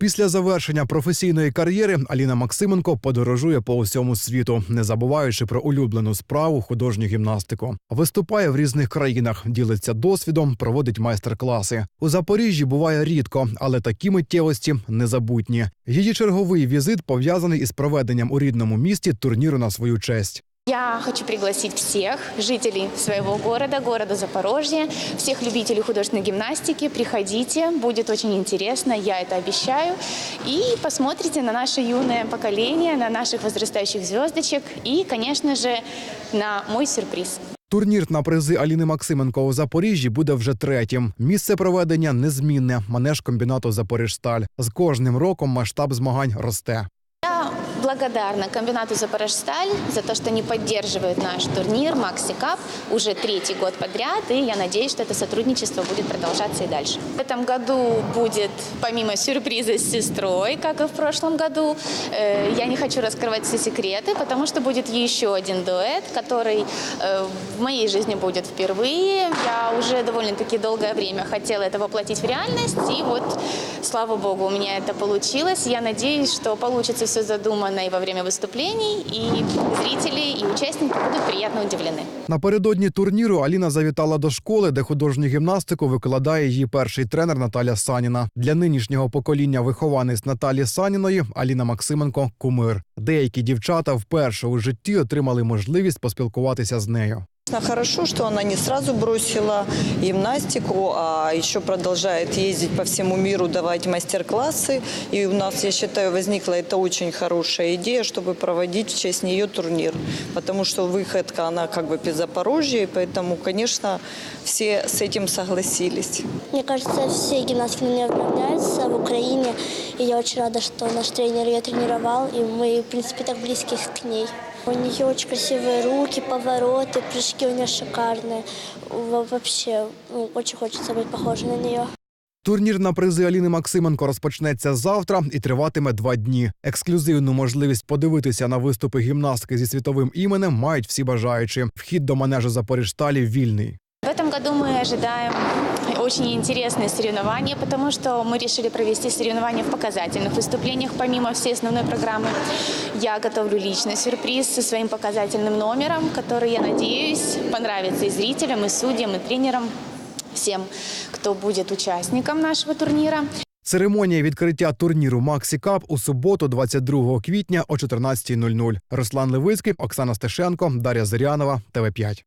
Після завершення професійної кар'єри Аліна Максименко подорожує по усьому світу, не забуваючи про улюблену справу художню гімнастику. Виступає в різних країнах, ділиться досвідом, проводить майстер-класи. У Запоріжжі буває рідко, але такі миттєвості незабутні. Її черговий візит пов'язаний із проведенням у рідному місті турніру на свою честь. Я хочу пригласить всех жителей своего города, города Запорожье, всех любителей художественной гимнастики. Приходите, будет очень интересно, я это обещаю. И посмотрите на наше юное поколение, на наших возрастающих звездочек и, конечно же, на мой сюрприз. Турнір на призи Аліни Максименко у Запоріжжі буде вже третім. Місце проведення незмінне манеж комбінату Запоріжсталь. З кожним роком масштаб змагань росте. Благодарна комбинату «Запорожсталь» за то, что они поддерживают наш турнир «Макси Кап» уже третий год подряд, и я надеюсь, что это сотрудничество будет продолжаться и дальше. В этом году будет, помимо сюрприза с сестрой, как и в прошлом году, э, я не хочу раскрывать все секреты, потому что будет еще один дуэт, который э, в моей жизни будет впервые. Я уже довольно-таки долгое время хотела это воплотить в реальность, и вот, слава богу, у меня это получилось. Я надеюсь, что получится все задумано и во время выступлений, и зрители, и участники будут приятно удивлены. Напередодні турніру Аліна завітала до школи, де художню гімнастику викладає її перший тренер Наталя Саніна. Для нинішнього покоління вихованець Наталі Саніної Аліна Максименко кумир. Деякі дівчата вперше у житті отримали можливість поспілкуватися з нею. Конечно, Хорошо, что она не сразу бросила гимнастику, а еще продолжает ездить по всему миру, давать мастер-классы. И у нас, я считаю, возникла эта очень хорошая идея, чтобы проводить в честь нее турнир. Потому что выходка, она как бы без Запорожья, и поэтому, конечно, все с этим согласились. Мне кажется, все гимнастки на нее равняются в Украине. И я очень рада, что наш тренер ее тренировал, и мы, в принципе, так близки к ней. У нее очень красивые руки, повороты, прыжки у нее шикарные. Во- Вообще, ну, очень хочется быть похожей на нее. Турнір на призи Аліни Максименко розпочнеться завтра і триватиме два дні. Ексклюзивну можливість подивитися на виступи гімнастки зі світовим іменем мають всі бажаючі. Вхід до манежу Запоріжсталі вільний. В этом году мы ожидаем очень интересные соревнования, потому что мы решили провести соревнования в показательных выступлениях, помимо всей основной программы. Я готовлю личный сюрприз со своим показательным номером, который, я надеюсь, понравится и зрителям, и судьям, и тренерам, всем, кто будет участником нашего турнира. Церемонія відкриття турніру Максі Кап у суботу, 22 квітня о 14.00. Руслан Левицький, Оксана Стешенко, Дар'я Зирянова, ТВ 5